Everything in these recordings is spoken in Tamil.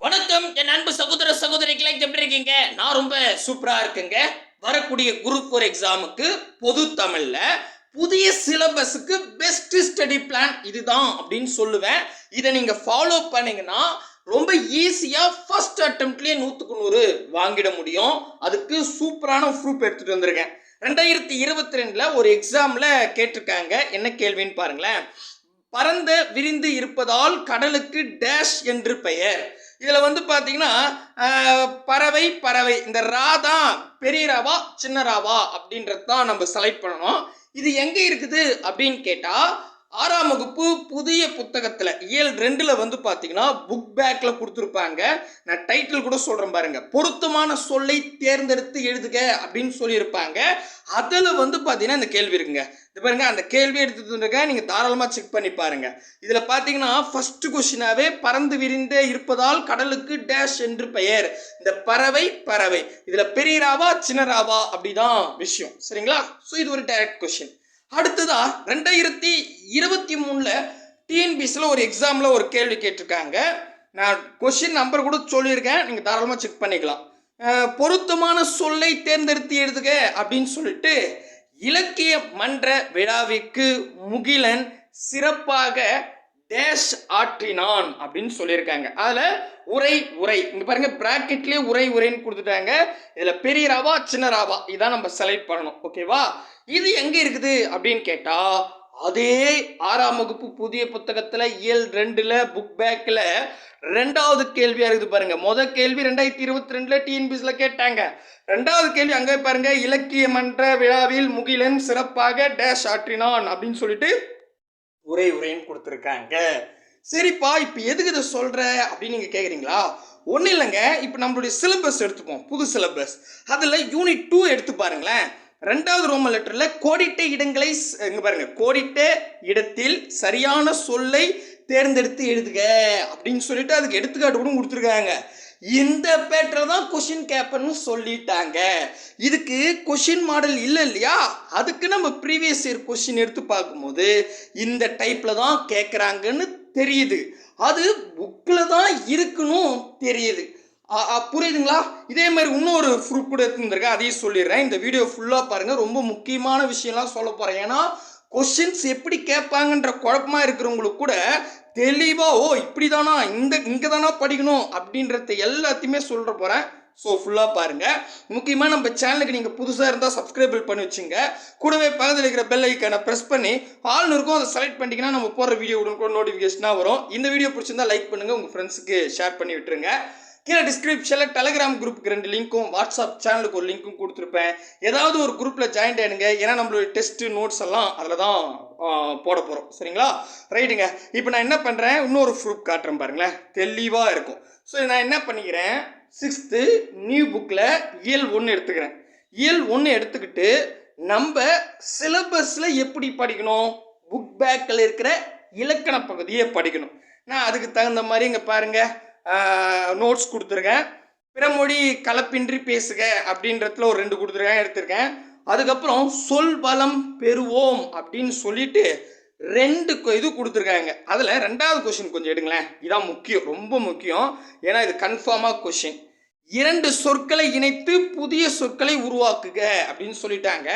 வணக்கம். என் அன்பு சகோதர சகோதரிகளை எப்படி இருக்கீங்க? நான் ரொம்ப சூப்பரா இருக்குங்க. வரக்கூடிய குரூப் ஃபோர் எக்ஸாமுக்கு பொது தமிழ்ல புதிய சிலபஸுக்கு பெஸ்ட் ஸ்டடி பிளான் இதுதான் அப்படின்னு சொல்லுவேன். இதை நீங்க ஃபாலோ பண்ணீங்கன்னா ரொம்ப ஈஸியா ஃபர்ஸ்ட் அட்டம்ப்ட்லயே நூற்றுக்கு நூறு வாங்கிட முடியும். அதுக்கு சூப்பரான ப்ரூஃப் எடுத்துட்டு வந்திருக்கேன். ரெண்டாயிரத்தி இருபத்தி ரெண்டுல ஒரு எக்ஸாம்ல கேட்டிருக்காங்க. என்ன கேள்வின்னு பாருங்களேன். பறந்து விரிந்து இருப்பதால் கடலுக்கு டேஷ் என்று பெயர். இதில் வந்து பார்த்தீங்கன்னா பறவை பறவை. இந்த ரா தான் பெரிய ராவா சின்ன ராவா அப்படின்றது தான் நம்ம செலக்ட் பண்ணணும். இது எங்கே இருக்குது அப்படின்னு கேட்டால் ஆறாம் வகுப்பு புதிய புத்தகத்தில் இயல் ரெண்டில் வந்து பார்த்தீங்கன்னா புக் பேக்கில் கொடுத்துருப்பாங்க. நான் டைட்டில் கூட சொல்கிறேன் பாருங்க. பொருத்தமான சொல்லை தேர்ந்தெடுத்து எழுதுக அப்படின்னு சொல்லியிருப்பாங்க. அதில் வந்து பார்த்தீங்கன்னா இந்த கேள்வி இருக்குங்க. இது பாருங்க அந்த கேள்வி எடுத்துருக்க நீங்கள் தாராளமாக செக் பண்ணி பாருங்க. இதில் பார்த்தீங்கன்னா ஃபர்ஸ்ட் கொஷினாவே பறந்து விரிந்தே இருப்பதால் கடலுக்கு டேஷ் என்று பெயர். இந்த பறவை பறவை. இதில் பெரியராவா சின்னராவா அப்படிதான் விஷயம். சரிங்களா? ஸோ இது ஒரு டைரக்ட் கொஷின் அடுத்ததா ரெண்டாயிரத்தி இருபத்தி மூணில் டிஎன்பிஎஸ்சில் ஒரு எக்ஸாமில் ஒரு கேள்வி கேட்டிருக்காங்க. நான் கொஷின் நம்பர் கூட சொல்லியிருக்கேன். நீங்கள் தாராளமாக செக் பண்ணிக்கலாம். பொருத்தமான சொல்லை தேர்ந்தெடுத்து எழுதுக அப்படின்னு சொல்லிட்டு இலக்கிய மன்ற விழாவிற்கு முகிலன் சிறப்பாக டேஷ் ஆற்றினான் அப்படின்னு சொல்லியிருக்காங்க. அதில் உரை உரை. இங்கே பாருங்க ப்ராக்கெட்லேயே உரை உரைன்னு கொடுத்துட்டாங்க. இதில் பெரிய ராவா சின்ன ராவா. இதான் நம்ம செலக்ட் பண்ணணும். ஓகேவா இது எங்கே இருக்குது அப்படின்னு கேட்டால் அதே ஆறாம் வகுப்பு புதிய புத்தகத்தில் இயல் ரெண்டில் புக் பேக்கில் ரெண்டாவது கேள்வியாக இருக்குது பாருங்க. மொதல் கேள்வி ரெண்டாயிரத்தி இருபத்தி ரெண்டில் டிஎன்பிஎஸ்ல கேட்டாங்க. ரெண்டாவது கேள்வி அங்கே பாருங்க இலக்கிய மன்ற விழாவில் முகிலன் சிறப்பாக டேஷ் ஆற்றினான் அப்படின்னு சொல்லிட்டு உரை உரைன்னு கொடுத்துருக்காங்க. சரிப்பா இப்போ எதுக்கு இதை சொல்கிற அப்படின்னு நீங்கள் கேட்குறீங்களா ஒன்றும் இல்லைங்க. இப்போ நம்மளுடைய சிலபஸ் எடுத்துப்போம். புது சிலபஸ் அதில் யூனிட் டூ எடுத்து பாருங்களேன். ரெண்டாவது ரோம லெட்டரில் கோடிட்ட இடங்களை இங்கே பாருங்கள் கோடிட்ட இடத்தில் சரியான சொல்லை தேர்ந்தெடுத்து எழுதுக அப்படின்னு சொல்லிட்டு அதுக்கு எடுத்துக்காட்டு கூட கொடுத்துருக்காங்க. இந்த பேட்டர் தான் கொஷின் கேட்பன்னு சொல்லிட்டாங்க. இதுக்கு கொஷின் மாடல் இல்லை இல்லையா? அதுக்கு நம்ம ப்ரீவியஸ் இயர் கொஷின் எடுத்து பார்க்கும்போது இந்த டைப்பில் தான் கேட்குறாங்கன்னு தெரியுது. அது புக்கில் தான் இருக்கணும் தெரியுது. புரியுதுங்களா? இதே மாதிரி இன்னொரு ப்ரூஃப் கூட இருந்திருக்கேன் அதையும் சொல்லிடுறேன். இந்த வீடியோ ஃபுல்லாக பாருங்கள் ரொம்ப முக்கியமான விஷயம்லாம் சொல்ல போகிறேன் ஏன்னா கொஷின்ஸ் எப்படி கேட்பாங்கன்ற குழப்பமா இருக்கிறவங்களுக்கு கூட தெளிவாக ஓ இப்படி தானா இந்த இங்கே தானா படிக்கணும்? அப்படின்றத எல்லாத்தையுமே சொல்கிற போகிறேன் ஸோ ஃபுல்லாக பாருங்கள் முக்கியமாக நம்ம சேனலுக்கு நீங்கள் புதுசாக இருந்தால் சப்ஸ்கிரைபிள் பண்ணி வச்சுங்க. கூடவே பக்கத்தில் இருக்கிற பெல் ஐக்கானை ப்ரெஸ் பண்ணி ஆள்னு இருக்கும் அதை செலக்ட் பண்ணிட்டீங்கன்னா நம்ம போடுற வீடியோ கூட நோட்டிஃபிகேஷனாக வரும். இந்த வீடியோ பிடிச்சிருந்தா லைக் பண்ணுங்கள் உங்கள் ஃப்ரெண்ட்ஸுக்கு ஷேர் பண்ணி விட்டுருங்க. கீழே டிஸ்கிரிப்ஷனில் டெலகிராம் குரூப்புக்கு ரெண்டு லிங்க்கும் வாட்ஸ்அப் சேனலுக்கு ஒரு லிங்க்கும் கொடுத்துருப்பேன். ஏதாவது ஒரு குரூப்பில் ஜாயின் ஆயிடுங்க. ஏன்னா நம்மளுடைய டெஸ்ட்டு நோட்ஸ் எல்லாம் அதில் தான் போட போகிறோம் சரிங்களா? ரைட்டுங்க இப்போ நான் என்ன பண்ணுறேன் இன்னொரு ப்ரூஃப் காட்டுறேன் பாருங்களேன். தெளிவாக இருக்கும். ஸோ நான் என்ன பண்ணிக்கிறேன்? சிக்ஸ்த்து நியூ புக்கில் இயல் ஒன்று எடுத்துக்கிறேன். இயல் ஒன்று எடுத்துக்கிட்டு நம்ம சிலபஸில் எப்படி படிக்கணும்? புக் பேக்கில் இருக்கிற இலக்கண பகுதியை படிக்கணும். நான் அதுக்கு தகுந்த மாதிரி இங்கே பாருங்கள் நோட்ஸ் கொடுத்துருக்கேன். பிறமொழி கலப்பின்றி பேசுக அப்படின்றதுல ஒரு ரெண்டு கொடுத்துருக்கேன் எடுத்திருக்கேன். அதுக்கப்புறம் சொல் பலம் பெறுவோம் அப்படின்னு சொல்லிட்டு ரெண்டு இது கொடுத்துருக்காங்க. அதில் ரெண்டாவது கொஷின் கொஞ்சம் எடுங்களேன். இதான் முக்கியம் ரொம்ப முக்கியம். ஏன்னா இது கன்ஃபார்மாக கொஷின் இரண்டு சொற்களை இணைத்து புதிய சொற்களை உருவாக்குக அப்படின்னு சொல்லிட்டாங்க.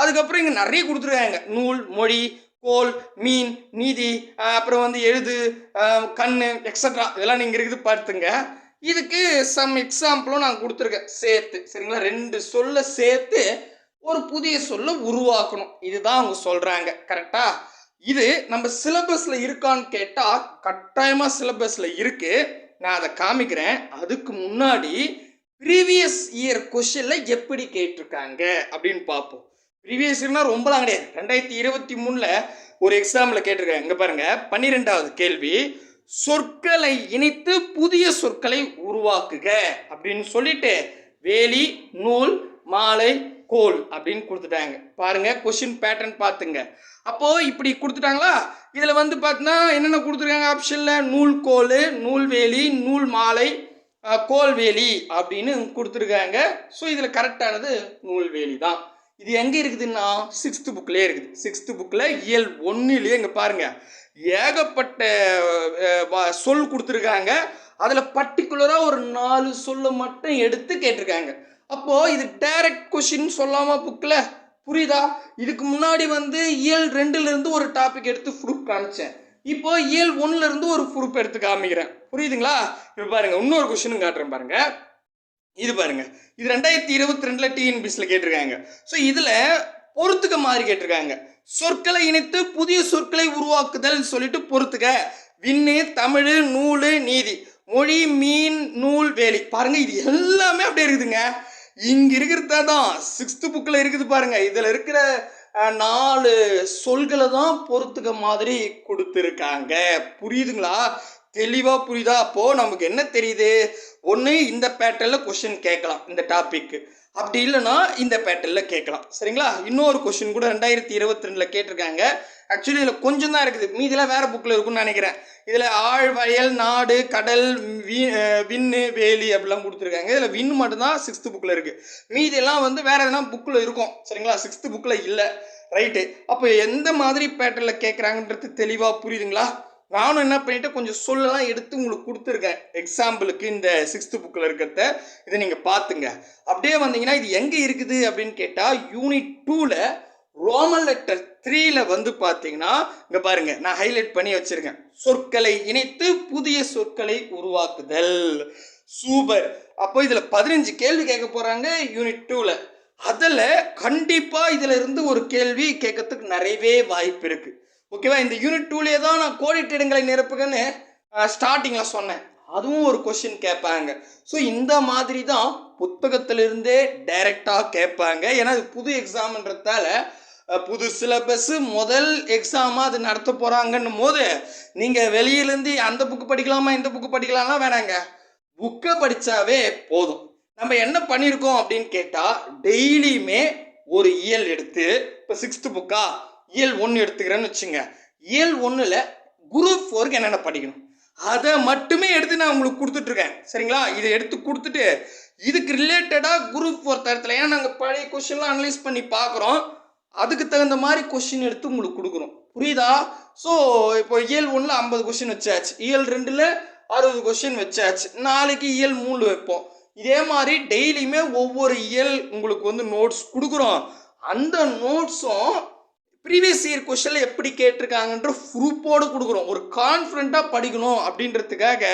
அதுக்கப்புறம் இங்கே நிறைய கொடுத்துருக்காங்க. நூல் மொழி கோல் மீன் நீதி அப்புறம் வந்து எழுது கண் கண்ணு எக்ஸட்ரா இதெல்லாம் நீங்கள் இருக்குது பார்த்துங்க இதுக்கு சம் எக்ஸாம்பிளும் நான் கொடுத்துருக்கேன். சேர்த்து. சரிங்களா? ரெண்டு சொல்ல சேர்த்து ஒரு புதிய சொல்ல உருவாக்கணும். இதுதான் அவங்க சொல்கிறாங்க கரெக்டாக இது நம்ம சிலபஸில் இருக்கான்னு கேட்டால் கட்டாயமாக சிலபஸில் இருக்குது நான் அதை காமிக்கிறேன். அதுக்கு முன்னாடி ப்ரீவியஸ் இயர் கொஷனில் எப்படி கேட்டிருக்காங்க? அப்படின்னு பார்ப்போம். ப்ரீவியஸ் இயர்னா ரொம்பலாம் கிடையாது. ரெண்டாயிரத்தி இருபத்தி மூணில் ஒரு எக்ஸாமில் கேட்டிருக்காங்க. இங்கே பாருங்கள் பன்னிரெண்டாவது கேள்வி. சொற்களை இணைத்து புதிய சொற்களை உருவாக்குக அப்படின்னு சொல்லிட்டு வேலி நூல் மாலை கோல் அப்படின்னு கொடுத்துட்டாங்க. பாருங்க கொஷின் பேட்டர்ன் பார்த்துங்க. அப்போ இப்படி கொடுத்துட்டாங்களா? இதில் வந்து பார்த்தீங்கன்னா என்னென்ன கொடுத்துருக்காங்க ஆப்ஷனில் நூல் கோல் நூல்வேலி நூல் மாலை கோல் கோல்வேலி அப்படின்னு கொடுத்துருக்காங்க. ஸோ இதில் கரெக்டானது நூல்வேலி தான் இது எங்கே இருக்குதுன்னா சிக்ஸ்த்து புக்லேயே இருக்குது. சிக்ஸ்த்து புக்கில் இயல் ஒன்றுலேயே இங்கே பாருங்கள் ஏகப்பட்ட வ- சொல் கொடுத்துருக்காங்க. அதில் பர்டிகுலராக ஒரு நாலு சொல்ல மட்டும் எடுத்து கேட்டிருக்காங்க. அப்போது இது டைரக்ட் கொஷின் சொல்லாமல் புக்கில் புரியுதா? இதுக்கு முன்னாடி வந்து இயல் ரெண்டுல இருந்து ஒரு டாபிக் எடுத்து ப்ரூஃப் காமிச்சேன். இப்போ இயல் ஒன்ல இருந்து ஒரு ப்ரூஃப் எடுத்து காமிக்கிறேன். புரியுதுங்களா? இப்போ பாருங்க இன்னொரு கொஷினும் காட்டுறேன் பாருங்க. இது பாருங்க. இது ரெண்டாயிரத்தி இருபத்தி ரெண்டுல டிஎன்பிஎஸ்ல கேட்டிருக்காங்க. ஸோ இதுல பொறுத்துக்க மாதிரி கேட்டிருக்காங்க. சொற்களை இணைத்து புதிய சொற்களை உருவாக்குதல் சொல்லிட்டு பொறுத்துக்க. விண்ணு தமிழ் நூல் நீதி. மொழி மீன் நூல் வேலி. பாருங்க இது எல்லாமே அப்படியே இருக்குதுங்க. இங்க இருக்கிறதா தான் சிக்ஸ்த் புக்கில் இருக்குது பாருங்க. இதுல இருக்கிற நாலு சொல்களை தான் பொறுத்துக்க மாதிரி கொடுத்துருக்காங்க. புரியுதுங்களா? தெளிவாக புரியுதா? அப்போது நமக்கு என்ன தெரியுது? ஒன்று இந்த பேட்டர்னில் கொஷின் கேட்கலாம் இந்த டாப்பிக்கு அப்படி இல்லைன்னா இந்த பேட்டர்னில் கேட்கலாம். சரிங்களா? இன்னொரு கொஷின் கூட ரெண்டாயிரத்தி இருபத்தி ரெண்டில் கேட்டிருக்காங்க. ஆக்சுவலி இதில் கொஞ்சம் தான் இருக்குது. மீதிலாம் வேறு புக்கில் இருக்கும்னு நினைக்கிறேன். இதில் ஆழ் வயல் நாடு கடல் வீ விண்ணு வேலி அப்படிலாம் கொடுத்துருக்காங்க. இதில் விண்ணு மட்டும்தான் சிக்ஸ்த்து புக்கில் இருக்குது மீதியெல்லாம் வந்து வேறு எதனா புக்கில் இருக்கும். சரிங்களா? சிக்ஸ்த்து புக்கில் இல்லை. ரைட்டு அப்போ எந்த மாதிரி பேட்டர்னில் கேட்குறாங்கன்றது தெளிவாக புரியுதுங்களா? நானும் என்ன பண்ணிட்டேன் கொஞ்சம் சொல்லலாம் எடுத்து உங்களுக்கு கொடுத்துருக்கேன். எக்ஸாம்பிளுக்கு இந்த சிக்ஸ்த்து புக்கில் இருக்கிறத இதை நீங்கள் பார்த்துங்க. அப்படியே வந்தீங்கன்னா இது எங்கே இருக்குது அப்படின்னு கேட்டால் யூனிட் டூவில் ரோமன் லெட்டர் த்ரீல வந்து பார்த்தீங்கன்னா இங்கே பாருங்க நான் ஹைலைட் பண்ணி வச்சிருக்கேன். சொற்களை இணைத்து புதிய சொற்களை உருவாக்குதல். சூப்பர் அப்போ இதில் பதினஞ்சு கேள்வி கேட்க போகிறாங்க யூனிட் டூவில் அதில் கண்டிப்பாக இதில் இருந்து ஒரு கேள்வி கேட்கறதுக்கு நிறையவே வாய்ப்பு இருக்குது ஓகேவா? இந்த யூனிட் டூலே தான் நான் கோடிட்டிடங்களை நிரப்புகன்னு ஸ்டார்டிங்கில் சொன்னேன். அதுவும் ஒரு கொஷின் கேட்பாங்க. ஸோ இந்த மாதிரி தான் புத்தகத்திலிருந்தே டைரெக்டாக கேட்பாங்க. ஏன்னா இது புது எக்ஸாம்ன்றதால புது சிலபஸ் முதல் எக்ஸாமாக அது நடத்த போகிறாங்கன்னும் போது நீங்கள் வெளியிலேருந்து அந்த புக்கு படிக்கலாமா இந்த புக்கு படிக்கலாம்லாம் வேணாங்க. புக்கை படித்தாவே போதும். நம்ம என்ன பண்ணியிருக்கோம் அப்படின்னு கேட்டால் டெய்லியுமே ஒரு இயல் எடுத்து இப்போ சிக்ஸ்த்து புக்கா இயல் ஒன்று எடுத்துக்கிறேன்னு வச்சுங்க. இயல் ஒன்றில் குரூப் ஃபோருக்கு என்னென்ன படிக்கணும்? அதை மட்டுமே எடுத்து நான் உங்களுக்கு கொடுத்துட்ருக்கேன். சரிங்களா? இதை எடுத்து கொடுத்துட்டு இதுக்கு ரிலேட்டடாக குரூப் ஃபோர் தரத்தில் ஏன்னா நாங்கள் பழைய கொஷின்லாம் அனலைஸ் பண்ணி பார்க்குறோம். அதுக்கு தகுந்த மாதிரி கொஷின் எடுத்து உங்களுக்கு கொடுக்குறோம். புரியுதா? ஸோ இப்போ இயல் ஒன்றில் ஐம்பது கொஷின் வச்சாச்சு. இயல் ரெண்டில் அறுபது கொஷின் வச்சாச்சு. நாளைக்கு இயல் மூணு வைப்போம். இதே மாதிரி டெய்லியுமே ஒவ்வொரு இயல் உங்களுக்கு வந்து நோட்ஸ் கொடுக்குறோம். அந்த நோட்ஸும் ப்ரீவியஸ் இயர் கொஷனில் எப்படி கேட்டிருக்காங்கன்ற ப்ரூப்போடு கொடுக்குறோம். ஒரு கான்ஃபிடண்ட்டாக படிக்கணும் அப்படின்றதுக்காக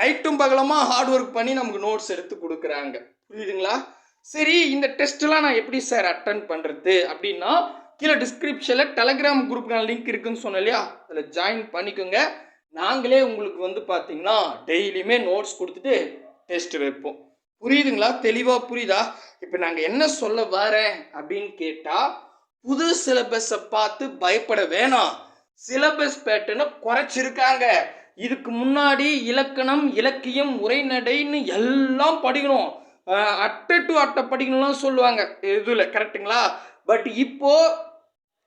நைட்டும் பகலமாக ஹார்ட் ஒர்க் பண்ணி நமக்கு நோட்ஸ் எடுத்து கொடுக்குறாங்க. புரியுதுங்களா? சரி இந்த டெஸ்ட்லாம் நான் எப்படி சார் அட்டன் பண்ணுறது அப்படின்னா கீழே டிஸ்கிரிப்ஷனில் டெலகிராம் குரூப்புக்கான லிங்க் இருக்குன்னு சொன்னேன் இல்லையா? அதில் ஜாயின் பண்ணிக்கோங்க. நாங்களே உங்களுக்கு வந்து பார்த்தீங்கன்னா டெய்லியுமே நோட்ஸ் கொடுத்துட்டு டெஸ்ட் வைப்போம். புரியுதுங்களா? தெளிவாக புரியுதா? இப்போ நாங்கள் என்ன சொல்ல வரேன் அப்படின்னு கேட்டால் புது சிலபஸை பார்த்து பயப்பட வேணாம். சிலபஸ் பேட்டர்னை குறைச்சிருக்காங்க. இதுக்கு முன்னாடி இலக்கணம் இலக்கியம் உரைநடைன்னு எல்லாம் படிக்கணும். அட்டை டு அட்டை படிக்கணும்லாம் சொல்லுவாங்க. இதில் கரெக்டுங்களா பட் இப்போ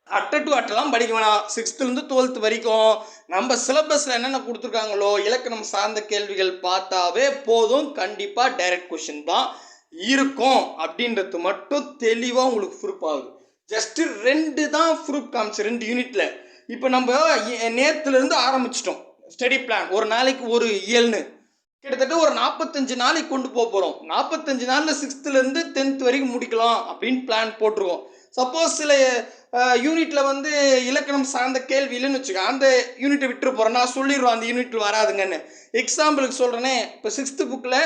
அட்டை டு அட்டைலாம் படிக்க வேணாம். சிக்ஸ்த்துலேருந்து டுவெல்த் வரைக்கும் நம்ம சிலபஸில் என்னென்ன கொடுத்துருக்காங்களோ இலக்கணம் சார்ந்த கேள்விகள் பார்த்தாவே போதும். கண்டிப்பாக டைரக்ட் கொஷின் தான் இருக்கும். அப்படின்றது மட்டும் தெளிவாக உங்களுக்கு ப்ரூஃப் ஆகுது. ஜஸ்ட்டு ரெண்டு தான் ப்ரூஃப் காமிச்சு ரெண்டு யூனிட்ல இப்போ நம்ம நேரத்துலேருந்து ஆரம்பிச்சிட்டோம். ஸ்டடி பிளான் ஒரு நாளைக்கு ஒரு இயல்னு. கிட்டத்தட்ட ஒரு நாற்பத்தஞ்சு நாளைக்கு கொண்டு போக போகிறோம் நாற்பத்தஞ்சு நாளில் சிக்ஸ்த்துலேருந்து டென்த் வரைக்கும் முடிக்கலாம் அப்படின்னு பிளான் போட்டிருக்கோம் சப்போஸ் சில யூனிட்டில் வந்து இலக்கணம் சார்ந்த கேள்வி இல்லைன்னு வச்சுக்கோங்க அந்த யூனிட்டை விட்டுரு போகிறேன்னா சொல்லிடுவோம் அந்த யூனிட் வராதுங்கன்னு. எக்ஸாம்பிளுக்கு சொல்கிறேனே இப்போ சிக்ஸ்த்து புக்கில்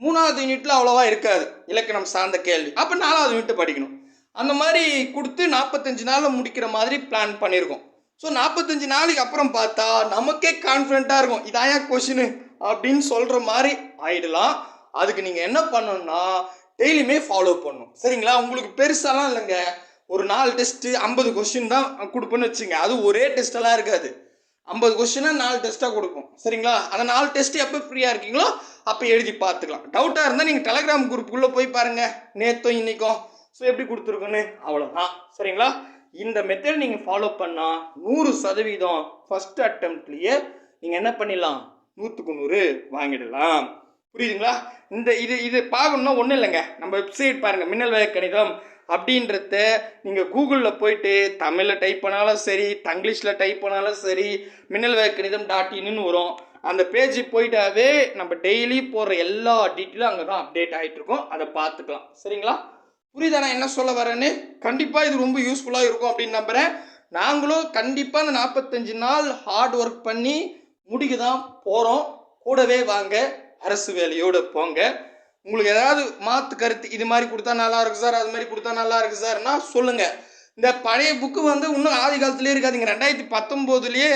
மூணாவது யூனிட்டில் அவ்வளோவா இருக்காது இலக்கணம் சார்ந்த கேள்வி. அப்போ நாலாவது யூனிட்டு படிக்கணும். அந்த மாதிரி கொடுத்து நாற்பத்தஞ்சு நாளில் முடிக்கிற மாதிரி பிளான் பண்ணியிருக்கோம் ஸோ நாற்பத்தஞ்சு நாளைக்கு அப்புறம் பார்த்தா நமக்கே கான்ஃபிடண்ட்டாக இருக்கும். இதாயா கொஷினு அப்படின்னு சொல்கிற மாதிரி ஆயிடலாம். அதுக்கு நீங்கள் என்ன பண்ணணும்னா டெய்லியுமே ஃபாலோ பண்ணணும். சரிங்களா? உங்களுக்கு பெருசாலாம் இல்லைங்க. ஒரு நாலு டெஸ்ட்டு ஐம்பது கொஷின் தான் கொடுப்பேன்னு வச்சுங்க அது ஒரே டெஸ்ட்டெல்லாம் இருக்காது. ஐம்பது கொஸ்டினா நாலு டெஸ்ட்டாக கொடுப்போம். சரிங்களா? அந்த நாலு டெஸ்ட்டு எப்போ ஃப்ரீயாக இருக்கீங்களோ அப்போ எழுதி பார்த்துக்கலாம். டவுட்டாக இருந்தால் நீங்கள் டெலகிராம் குரூப்புக்குள்ளே போய் பாருங்கள் நேற்றும் இன்றைக்கும் ஸோ எப்படி கொடுத்துருக்குன்னு? அவ்வளோதான் சரிங்களா? இந்த மெத்தட் நீங்கள் ஃபாலோ பண்ணால் நூறு சதவீதம் ஃபஸ்ட் அட்டம்ப்ட்லேயே நீங்கள் என்ன பண்ணிடலாம்? நூற்றுக்கு நூறு வாங்கிடலாம். புரியுதுங்களா? இந்த இது இது பார்க்கணுன்னா ஒன்றும் இல்லைங்க. நம்ம வெப்சைட் பாருங்கள் மின்னல் வேக கணிதம் அப்படின்றத நீங்கள் கூகுளில் போயிட்டு தமிழில் டைப் பண்ணாலும் சரி தங்கிலீஷில் டைப் பண்ணாலும் சரி மின்னல் வேக கணிதம் டாட் இன்னு வரும். அந்த பேஜ் போயிட்டாவே நம்ம டெய்லி போடுற எல்லா டீட்டெயிலும் அங்கே தான் அப்டேட் ஆகிட்டு இருக்கும் அதை பார்த்துக்கலாம். சரிங்களா? புரியுதா நான் என்ன சொல்ல வரேன்னு? கண்டிப்பாக இது ரொம்ப யூஸ்ஃபுல்லாக இருக்கும் அப்படின்னு நம்புகிறேன் நாங்களும் கண்டிப்பாக அந்த நாற்பத்தஞ்சு நாள் ஹார்ட் ஒர்க் பண்ணி முடிக்க தான் போகிறோம் கூடவே வாங்க அரசு வேலையோடு போங்க. உங்களுக்கு ஏதாவது மாற்று கருத்து இது மாதிரி கொடுத்தா நல்லா இருக்கு சார் அது மாதிரி கொடுத்தா நல்லா இருக்கு சார்னா சொல்லுங்கள் இந்த பழைய புக்கு வந்து இன்னும் ஆதி காலத்துலேயே இருக்காதுங்க. ரெண்டாயிரத்தி பத்தொம்போதுலேயே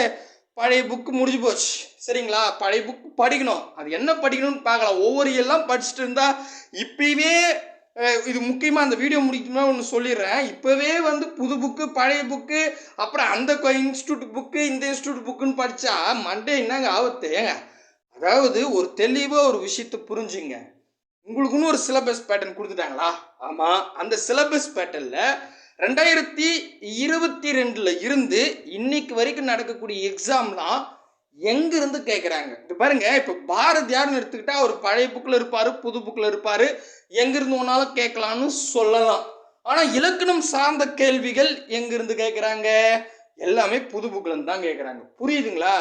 பழைய புக்கு முடிஞ்சு போச்சு. சரிங்களா? பழைய புக்கு படிக்கணும். அது என்ன படிக்கணும்னு பார்க்கலாம். ஒவ்வொரு எல்லாம் படிச்சுட்டு இருந்தால் இப்பயுமே இது முக்கியமாக அந்த வீடியோ முடிக்கணும்னா ஒன்று சொல்லிடுறேன். இப்போவே வந்து புது புக்கு பழைய புக்கு அப்புறம் அந்த இன்ஸ்டியூட் புக்கு இந்த இன்ஸ்டியூட் புக்குன்னு படித்தா மண்டே என்னங்க ஆபத்து ஏங்க? அதாவது ஒரு தெளிவாக ஒரு விஷயத்தை புரிஞ்சுங்க. உங்களுக்குன்னு ஒரு சிலபஸ் பேட்டர்ன் கொடுத்துட்டாங்களா? ஆமாம் அந்த சிலபஸ் பேட்டர்னில் ரெண்டாயிரத்தி இருபத்தி ரெண்டில் இருந்து இன்னைக்கு வரைக்கும் நடக்கக்கூடிய எக்ஸாம்லாம் எங்கிருந்து கேட்குறாங்க இது பாருங்க இப்போ பாரதியார்னு எடுத்துக்கிட்டா அவர் பழைய புக்கில் இருப்பார் புது புக்கில் இருப்பார். எங்கிருந்து வேணாலும் கேட்கலான்னு சொல்லலாம். ஆனால் இலக்கணம் சார்ந்த கேள்விகள் எங்கிருந்து கேட்குறாங்க எல்லாமே புது புக்கிலேருந்து தான் கேட்குறாங்க புரியுதுங்களா?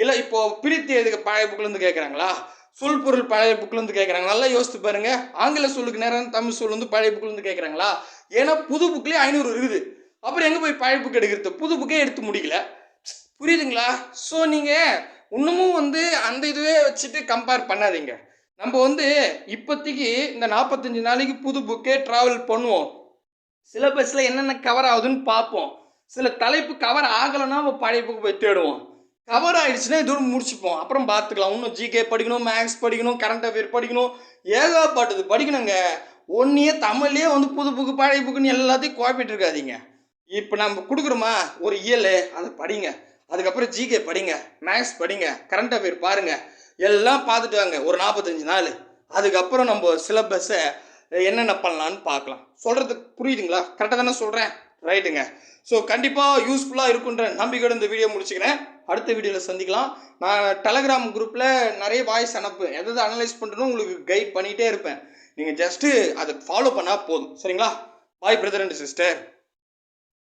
இல்லை இப்போ பிரித்து எதுக்கு பழைய புக்கிலேருந்து கேட்குறாங்களா சொல் பொருள் பழைய புக்கிலேருந்து கேட்குறாங்க நல்லா யோசித்து பாருங்க. ஆங்கில சொல்லுக்கு நேரம் தமிழ் சொல் வந்து பழைய புக்கிலேருந்து கேட்குறாங்களா ஏன்னா புது புக்லேயே ஐநூறு இருக்குது. அப்புறம் எங்கே போய் பழைய புக் எடுக்கிறது? புது புக்கே எடுத்து முடிக்கல. புரியுதுங்களா? ஸோ நீங்கள் இன்னமும் வந்து அந்த இதுவே வச்சுட்டு கம்பேர் பண்ணாதீங்க. நம்ம வந்து இப்போதைக்கு இந்த நாற்பத்தஞ்சு நாளைக்கு புது புக்கே ட்ராவல் பண்ணுவோம். சிலபஸில் என்னென்ன கவர் ஆகுதுன்னு பார்ப்போம். சில தலைப்பு கவர் ஆகலைன்னா நம்ம பழைய புக்கு போய் தேடுவோம். கவர் ஆகிடுச்சுன்னா இதோடு முடிச்சுப்போம். அப்புறம் பார்த்துக்கலாம். இன்னும் ஜிகே படிக்கணும் மேக்ஸ் படிக்கணும் கரண்ட் அஃபேர் படிக்கணும். ஏகப்பட்டது படிக்கணுங்க. ஒன்றையே தமிழ்லேயே வந்து புது புக்கு பழைய புக்குன்னு எல்லாத்தையும் குழப்பிட்டு இருக்காதீங்க. இப்போ நம்ம கொடுக்குறோமா? ஒரு இயல். அதை படிங்க. அதுக்கப்புறம் ஜிகே படிங்க மேக்ஸ் படிங்க கரண்ட் அஃபேர் பாருங்கள் எல்லாம் பார்த்துட்டு வாங்க ஒரு நாற்பத்தஞ்சு நாள். அதுக்கப்புறம் நம்ம சிலபஸை என்னென்ன பண்ணலான்னு பார்க்கலாம். சொல்கிறது புரியுதுங்களா? கரெக்டாக தானே சொல்கிறேன் ரைட்டுங்க ஸோ கண்டிப்பாக யூஸ்ஃபுல்லாக இருக்குன்ற நம்பிக்கையோட இந்த வீடியோ முடிச்சுக்கிறேன். அடுத்த வீடியோவில் சந்திக்கலாம். நான் டெலகிராம் குரூப்பில் நிறைய வாய்ஸ் அனுப்புவேன். எதாவது அனலைஸ் பண்ணுறதும் உங்களுக்கு கைட் பண்ணிகிட்டே இருப்பேன். நீங்கள் ஜஸ்ட்டு அதை ஃபாலோ பண்ணால் போதும். சரிங்களா? பாய் பிரதர் அண்ட் சிஸ்டர்